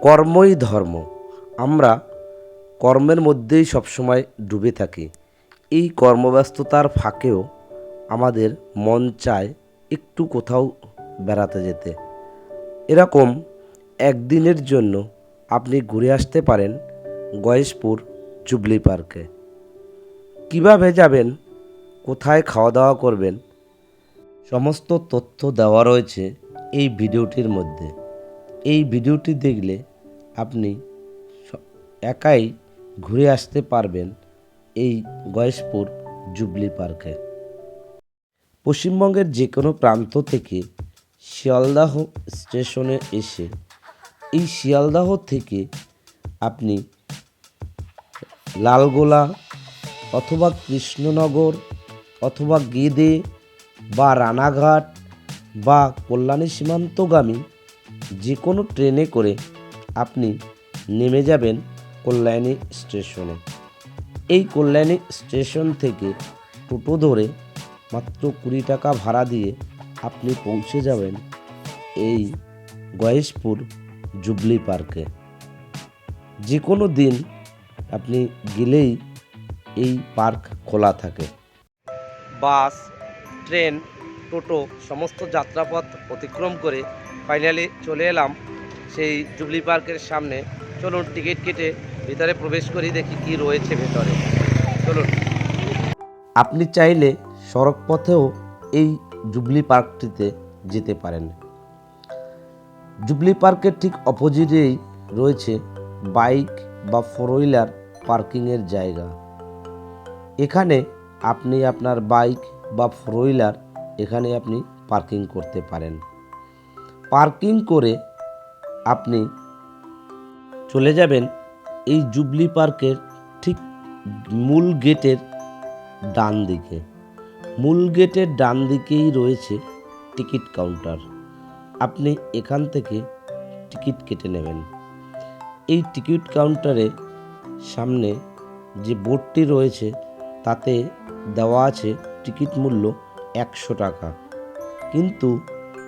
কর্মই ধর্ম। আমরা কর্মের মধ্যেই সবসময় ডুবে থাকি। এই কর্মব্যস্ততার ফাঁকেও আমাদের মন চায় একটু কোথাও বেড়াতে যেতে। এরকম একদিনের জন্য আপনি ঘুরে আসতে পারেন গয়েশপুর জুবলি পার্কে। কীভাবে যাবেন? কোথায় খাওয়া দাওয়া করবেন? সমস্ত তথ্য দেওয়া রয়েছে এই ভিডিওটির মধ্যে। এই ভিডিওটি দেখলে আপনি একাই ঘুরে আসতে পারবেন এই গয়েশপুর জুবলি পার্কে। পশ্চিমবঙ্গের যে কোনো প্রান্ত থেকে শিয়ালদাহ স্টেশনে এসে এই শিয়ালদাহ থেকে আপনি লালগোলা অথবা কৃষ্ণনগর অথবা গেদে বা রানাঘাট বা কল্যাণী সীমান্তগামী যে কোনো ট্রেনে করে আপনি নেমে যাবেন কল্যাণী স্টেশনে। এই কল্যাণী স্টেশন থেকে টোটো ধরে মাত্র কুড়ি টাকা ভাড়া দিয়ে আপনি পৌঁছে যাবেন এই গয়েশপুর জুবলি পার্কে। যে কোনো দিন আপনি গেলেই এই পার্ক খোলা থাকে। বাস, ট্রেন, টোটো সমস্ত যাত্রাপথ অতিক্রম করে ফাইনালি চলে এলাম সেই জুবলি পার্কের সামনে। চলুন টিকিট কেটে ভিতরে প্রবেশ করি, দেখি কি রয়েছে ভেতরে। চলুন। আপনি চাইলে সড়ক পথেও এই জুবলি পার্কটিতে যেতে পারেন। জুবলি পার্কের ঠিক অপোজিটেই রয়েছে বাইক বা ফোর হুইলার পার্কিংয়ের জায়গা। এখানে আপনি আপনার বাইক বা ফোর হুইলার এখানে আপনি পার্কিং করতে পারেন। পার্কিং করে আপনি চলে যাবেন এই জুবলি পার্কের ঠিক মূল গেটের ডান দিকে। মূল গেটের ডান দিকেই রয়েছে টিকিট কাউন্টার। আপনি এখান থেকে টিকিট কেটে নেবেন। এই টিকিট কাউন্টারে সামনে যে বোর্ডটি রয়েছে, তাতে দেওয়া আছে টিকিট মূল্য একশো টাকা। কিন্তু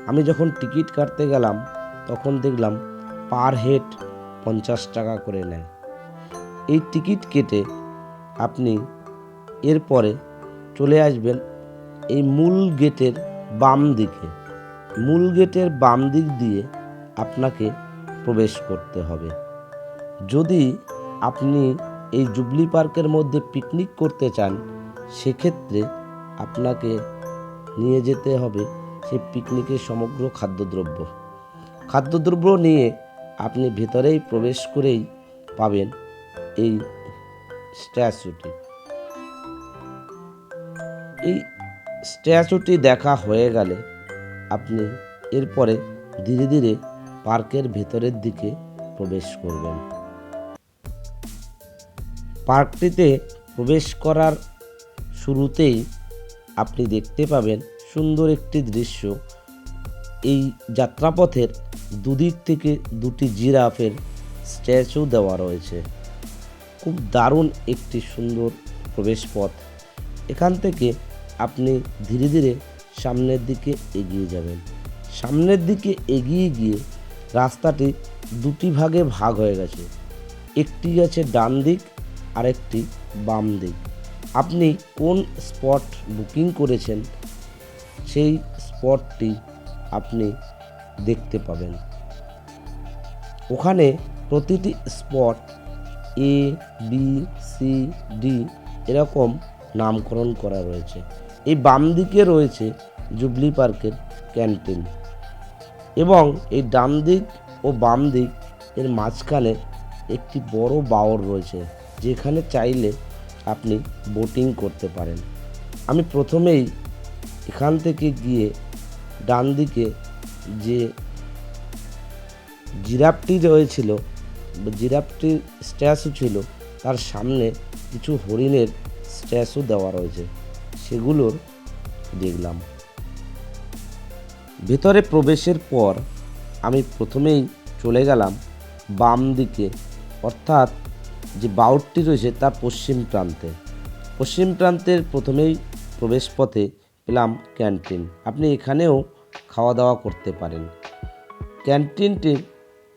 আমি যখন টিকিট কাটতে গেলাম, তখন দেখলাম পার হেড পঞ্চাশ টাকা করে নেয়। এই টিকিট কেটে আপনি এরপরে চলে আসবেন এই মূল গেটের বাম দিকে। মূল গেটের বাম দিক দিয়ে আপনাকে প্রবেশ করতে হবে। যদি আপনি এই জুবলি পার্কের মধ্যে পিকনিক করতে চান, সেক্ষেত্রে আপনাকে নিয়ে যেতে হবে সেই পিকনিকের সমগ্র খাদ্যদ্রব্য। খাদ্যদ্রব্য নিয়ে আপনি ভেতরেই প্রবেশ করেই পাবেন এই স্ট্যাচুটি এই স্ট্যাচুটি দেখা হয়ে গেলে আপনি এরপরে ধীরে ধীরে পার্কের ভেতরের দিকে প্রবেশ করবেন। পার্কটিতে প্রবেশ করার শুরুতেই আপনি দেখতে পাবেন সুন্দর একটি দৃশ্য। এই যাত্রাপথের দুদিক থেকে দুটি জিরাফের স্ট্যাচু দেওয়া রয়েছে। খুব দারুণ একটি সুন্দর প্রবেশপথ। এখান থেকে আপনি ধীরে ধীরে সামনের দিকে এগিয়ে যাবেন। সামনের দিকে এগিয়ে গিয়ে রাস্তাটি দুটি ভাগে ভাগ হয়ে গেছে। একটি আছে ডান দিক, আরেকটি বাম দিক। আপনি কোন স্পট বুকিং করেছেন সেই স্পটটি আপনি দেখতে পাবেন। ওখানে প্রতিটি spot A B C D এরকম নামকরণ করা রয়েছে। এই বাম দিকে রয়েছে জুবলি পার্কের ক্যান্টিন এবং এই ডান দিক ও বাম দিক এর মাঝখানে একটি বড় বাওর রয়েছে, যেখানে চাইলে আপনি বোটিং করতে পারেন। আমি প্রথমেই এখান থেকে গিয়ে ডান দিকে যে জিরাফটি রয়েছিল, জিরাফটির স্ট্যাচু ছিল, তার সামনে কিছু হরিণের স্ট্যাচু দেওয়া রয়েছে। সেগুলোর দেখলাম। ভেতরে প্রবেশের পর আমি প্রথমেই চলে গেলাম বাম দিকে, অর্থাৎ যে বাউটটি রয়েছে তার পশ্চিম প্রান্তে। পশ্চিম প্রান্তের প্রথমেই প্রবেশপথে পেলাম ক্যান্টিন। আপনি এখানেও খাওয়া দাওয়া করতে পারেন। ক্যান্টিনটির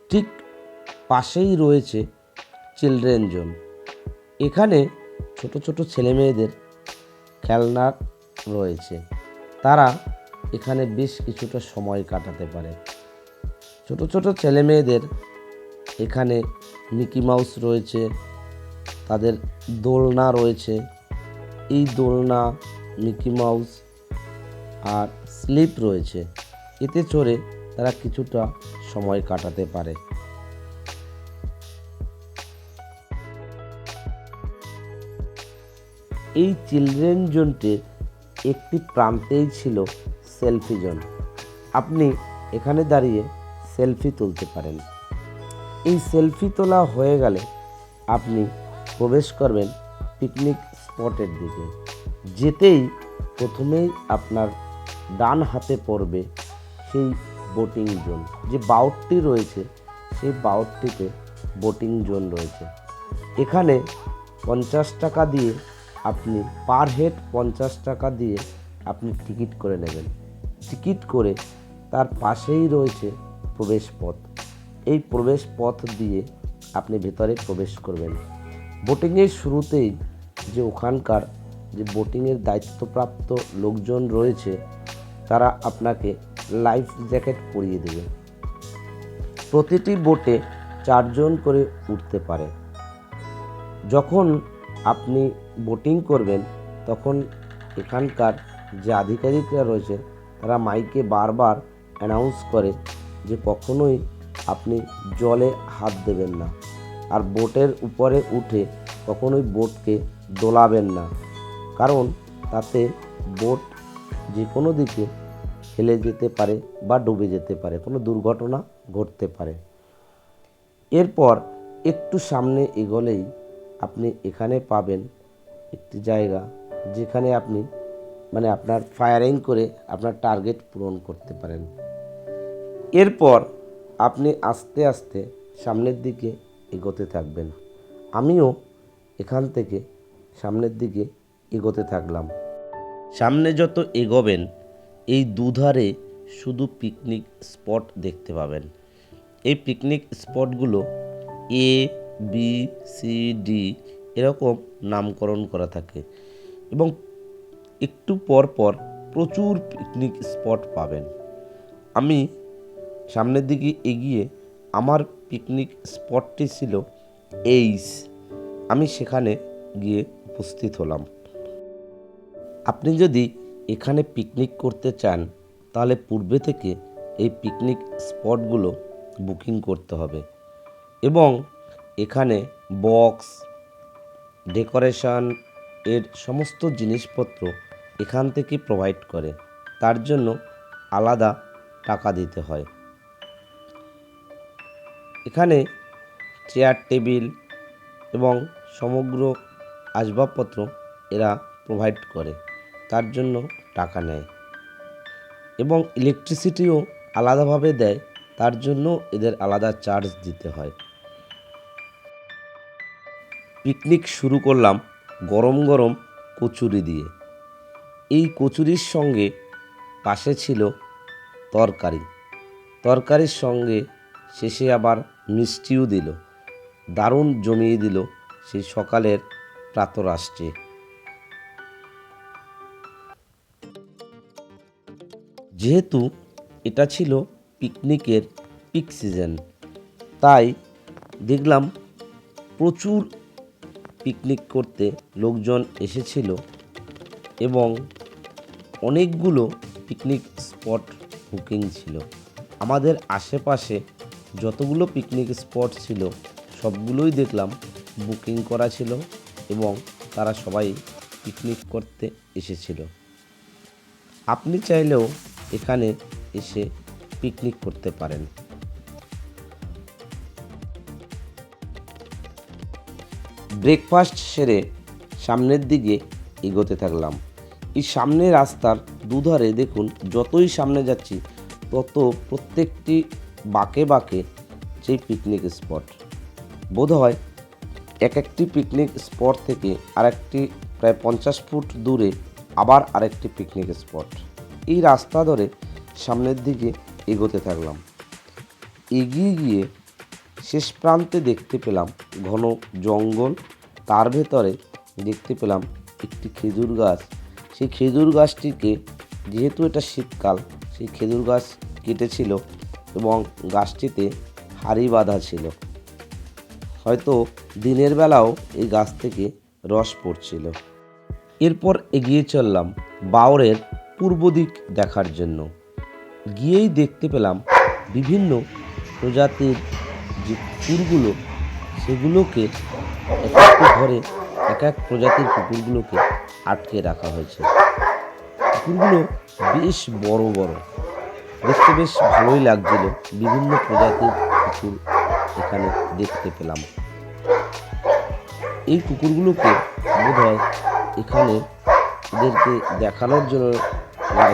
ঠিক পাশেই রয়েছে চিলড্রেন জোন। এখানে ছোট ছোট ছেলে মেয়েদের খেলনা রয়েছে। তারা এখানে বেশ কিছুটা সময় কাটাতে পারে। ছোট ছোট ছেলে মেয়েদের এখানে মিকি মাউস রয়েছে, তাদের দোলনা রয়েছে। এই দোলনা, মিকি মাউস আর স্লিপ রয়েছে। এতে চড়ে তারা কিছুটা সময় কাটাতে পারে। এই চিলড্রেন জোনটির একটি প্রান্তেই ছিল সেলফি জোন। আপনি এখানে দাঁড়িয়ে সেলফি তুলতে পারেন। এই সেলফি তোলা হয়ে গেলে আপনি প্রবেশ করবেন পিকনিক স্পটের দিকে। যেতেই প্রথমেই আপনার ডান হাতে পড়বে সেই বোটিং জোন যে বাউটটি রয়েছে, সেই বাউটটিতে বোটিং জোন রয়েছে। এখানে পঞ্চাশ টাকা দিয়ে আপনি পার হেড পঞ্চাশ টাকা দিয়ে আপনি টিকিট করে নেবেন। টিকিট করে তার পাশেই রয়েছে প্রবেশ পথ। এই প্রবেশ পথ দিয়ে আপনি ভেতরে প্রবেশ করবেন। বোটিংয়ের শুরুতেই যে ওখানকার যে বোটিংয়ের দায়িত্বপ্রাপ্ত লোকজন রয়েছে তারা আপনাকে লাইফ জ্যাকেট পরিয়ে দেবে। প্রতিটি বোটে চারজন করে উঠতে পারে। যখন আপনি বোটিং করবেন, তখন এখানকার যে আধিকারিকরা রয়েছে, তারা মাইকে বারবার অ্যানাউন্স করে যে কখনোই আপনি জলে হাত দেবেন না। আর বোটের উপরে উঠে কখনোই বোটকে দোলাবেন না। কারণ তাতে বোট যে কোনো দিকে হেলে যেতে পারে বা ডুবে যেতে পারে, কোনো দুর্ঘটনা ঘটতে পারে। এরপর একটু সামনে এগোলেই আপনি এখানে পাবেন একটি জায়গা যেখানে আপনি মানে আপনার ফায়ারিং করে আপনার টার্গেট পূরণ করতে পারেন। এরপর আপনি আস্তে আস্তে সামনের দিকে এগোতে থাকবেন। আমিও এখান থেকে সামনের দিকে এগোতে থাকলাম। সামনে যত এগোবেন, এই দুধারে শুধু পিকনিক স্পট দেখতে পাবেন। এই পিকনিক স্পটগুলো এ বি সি ডি এরকম নামকরণ করা থাকে এবং একটু পর পর প্রচুর পিকনিক স্পট পাবেন। আমি সামনের দিকে এগিয়ে আমার পিকনিক স্পটটি ছিল এইস আমি সেখানে গিয়ে উপস্থিত হলাম। আপনি যদি এখানে পিকনিক করতে চান, তাহলে পূর্বে থেকে এই পিকনিক স্পটগুলো বুকিং করতে হবে। এবং এখানে বক্স ডেকোরেশন এর সমস্ত জিনিসপত্র এখান থেকে প্রোভাইড করে। তার জন্য আলাদা টাকা দিতে হয়। এখানে চেয়ার টেবিল এবং সমগ্র আসবাবপত্র এরা প্রোভাইড করে। তার জন্য টাকা নেয় এবং ইলেকট্রিসিটিও আলাদাভাবে দেয়, তার জন্য এদের আলাদা চার্জ দিতে হয়। পিকনিক শুরু করলাম গরম গরম কচুরি দিয়ে। এই কচুরির সঙ্গে পাশে ছিল তরকারি। তরকারির সঙ্গে শেষে আবার মিষ্টিও দিল, দারুণ জমিয়ে দিল সেই সকালের প্রাতরাষ্ট্রে। যেহেতু এটা ছিল পিকনিকের পিক সিজন, তাই দেখলাম প্রচুর পিকনিক করতে লোকজন এসেছিল এবং অনেকগুলো পিকনিক স্পট বুকিং ছিল। আমাদের আশেপাশে যতগুলো পিকনিক স্পট ছিল, সবগুলোই দেখলাম বুকিং করা ছিল এবং তারা সবাই পিকনিক করতে এসেছিল। আপনি চাইলেও এখানে এসে পিকনিক করতে পারেন। ব্রেকফাস্ট সেরে সামনের দিকে এগোতে থাকলাম। এই সামনের রাস্তার দুধারে দেখুন, যতই সামনে যাচ্ছি, তত প্রত্যেকটি বাঁকে বাঁকে সেই পিকনিক স্পট বোধ হয় এক একটি পিকনিক স্পট থেকে আরেকটি প্রায় পঞ্চাশ ফুট দূরে আবার আরেকটি পিকনিক স্পট এই রাস্তা ধরে সামনের দিকে এগোতে থাকলাম। এগিয়ে গিয়ে শেষ প্রান্তে দেখতে পেলাম ঘন জঙ্গল। তার ভেতরে দেখতে পেলাম একটি খেজুর গাছ। সেই খেজুর গাছটিকে, যেহেতু এটা শীতকাল, সেই খেজুর গাছ কেটেছিল এবং গাছটিতে হাড়ি বাঁধা ছিল। হয়তো দিনের বেলাও এই গাছ থেকে রস পড়ছিল। এরপর এগিয়ে চললাম বাওরের পূর্ব দিক দেখার জন্য। গিয়েই দেখতে পেলাম বিভিন্ন প্রজাতির যে কুকুরগুলো, সেগুলোকে এক একটি ঘরে এক এক প্রজাতির কুকুরগুলোকে আটকে রাখা হয়েছে। কুকুরগুলো বেশ বড় বড়। দেখতে বেশ ভালোই লাগছিল বিভিন্ন প্রজাতির কুকুর এখানে দেখতে পেলাম। এই কুকুরগুলোকে বোধ হয় এখানে এদেরকে দেখানোর জন্য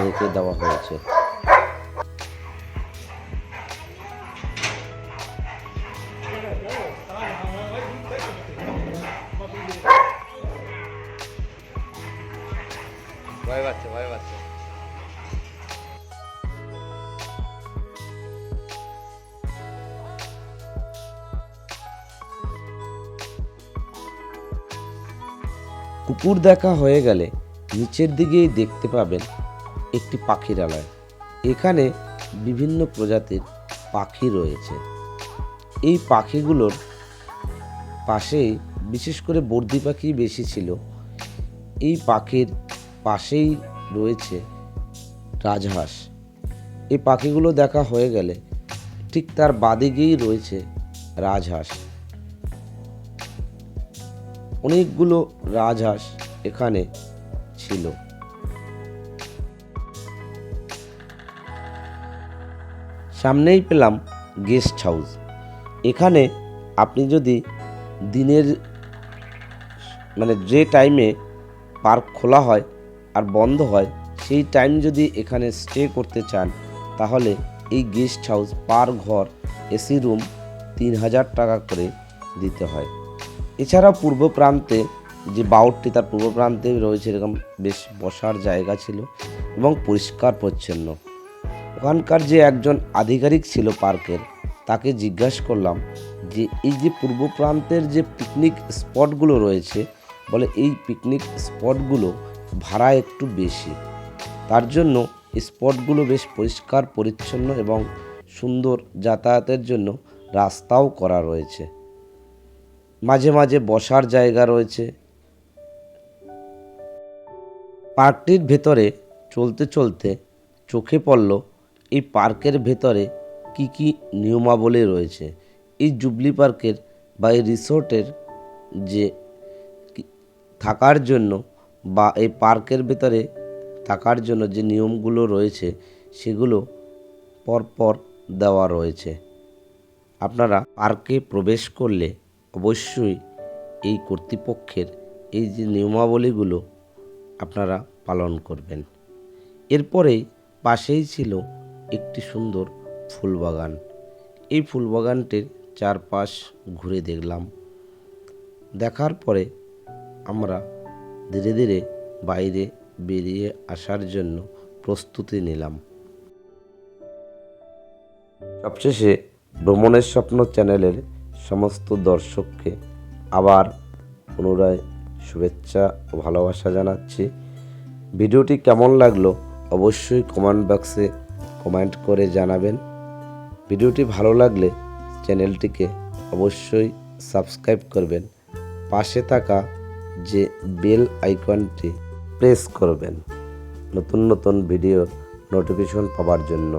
রেখে দেওয়া হয়েছে। ভয় পাচ্ছে ভয় পাচ্ছে। কুকুর দেখা হয়ে গেলে নিচের দিকেই দেখতে পাবেন একটি পাখিরালয়। এখানে বিভিন্ন প্রজাতির পাখি রয়েছে। এই পাখিগুলোর পাশেই বিশেষ করে বর্দি পাখি বেশি ছিল। এই পাখির পাশেই রয়েছে রাজহাঁস। এই পাখিগুলো দেখা হয়ে গেলে ঠিক তার বাদিকেই রয়েছে রাজহাঁস। অনেকগুলো রাজহাঁস এখানে ছিল। সামনেই পেলাম গেস্ট হাউস। এখানে আপনি যদি দিনের মানে যে টাইমে পার্ক খোলা হয় আর বন্ধ হয়, সেই টাইম যদি এখানে স্টে করতে চান, তাহলে এই গেস্ট হাউস পার ঘর এসি রুম তিন হাজার টাকা করে দিতে হয়। এছাড়া পূর্ব প্রান্তে যে বাউটটি তার পূর্ব প্রান্তে রয়েছে, এরকম বেশ বসার জায়গা ছিল এবং পরিষ্কার পরিচ্ছন্ন। ওখানকার যে একজন আধিকারিক ছিল পার্কের, তাকে জিজ্ঞাসা করলাম যে, এই যে পূর্ব প্রান্তের যে পিকনিক স্পটগুলো রয়েছে, বলে এই পিকনিক স্পটগুলো ভাড়া একটু বেশি। তার জন্য স্পটগুলো বেশ পরিষ্কার, পরিচ্ছন্ন এবং সুন্দর যাতায়াতের জন্য রাস্তাও করা রয়েছে। মাঝে মাঝে বসার জায়গা রয়েছে। পার্কটির ভেতরে চলতে চলতে চোখে পড়ল এই পার্কের ভেতরে কি কি নিয়মাবলী রয়েছে? এই জুবলি পার্কের বা এই রিসোর্টের যে থাকার জন্য বা এই পার্কের ভেতরে থাকার জন্য যে নিয়মগুলো রয়েছে, সেগুলো পরপর দেওয়া রয়েছে। আপনারা পার্কে প্রবেশ করলে অবশ্যই এই কর্তৃপক্ষের এই যে নিয়মাবলীগুলো আপনারা পালন করবেন। এরপরেই পাশেই ছিল একটি সুন্দর ফুলবাগান। এই ফুলবাগানটির চারপাশ ঘুরে দেখলাম। দেখার পরে আমরা ধীরে ধীরে বাইরে বেরিয়ে আসার জন্য প্রস্তুতি নিলাম। সবশেষে ভ্রমণের স্বপ্ন চ্যানেলের সমস্ত দর্শককে আবার পুনরায় শুভেচ্ছা ও ভালোবাসা জানাচ্ছি। ভিডিওটি কেমন লাগল অবশ্যই কমেন্ট বক্সে কমেন্ট করে জানাবেন। ভিডিওটি ভালো লাগলে চ্যানেলটিকে অবশ্যই সাবস্ক্রাইব করবেন। পাশে থাকা যে বেল আইকনটি প্রেস করবেন। নতুন নতুন ভিডিও নোটিফিকেশন পাওয়ার জন্য।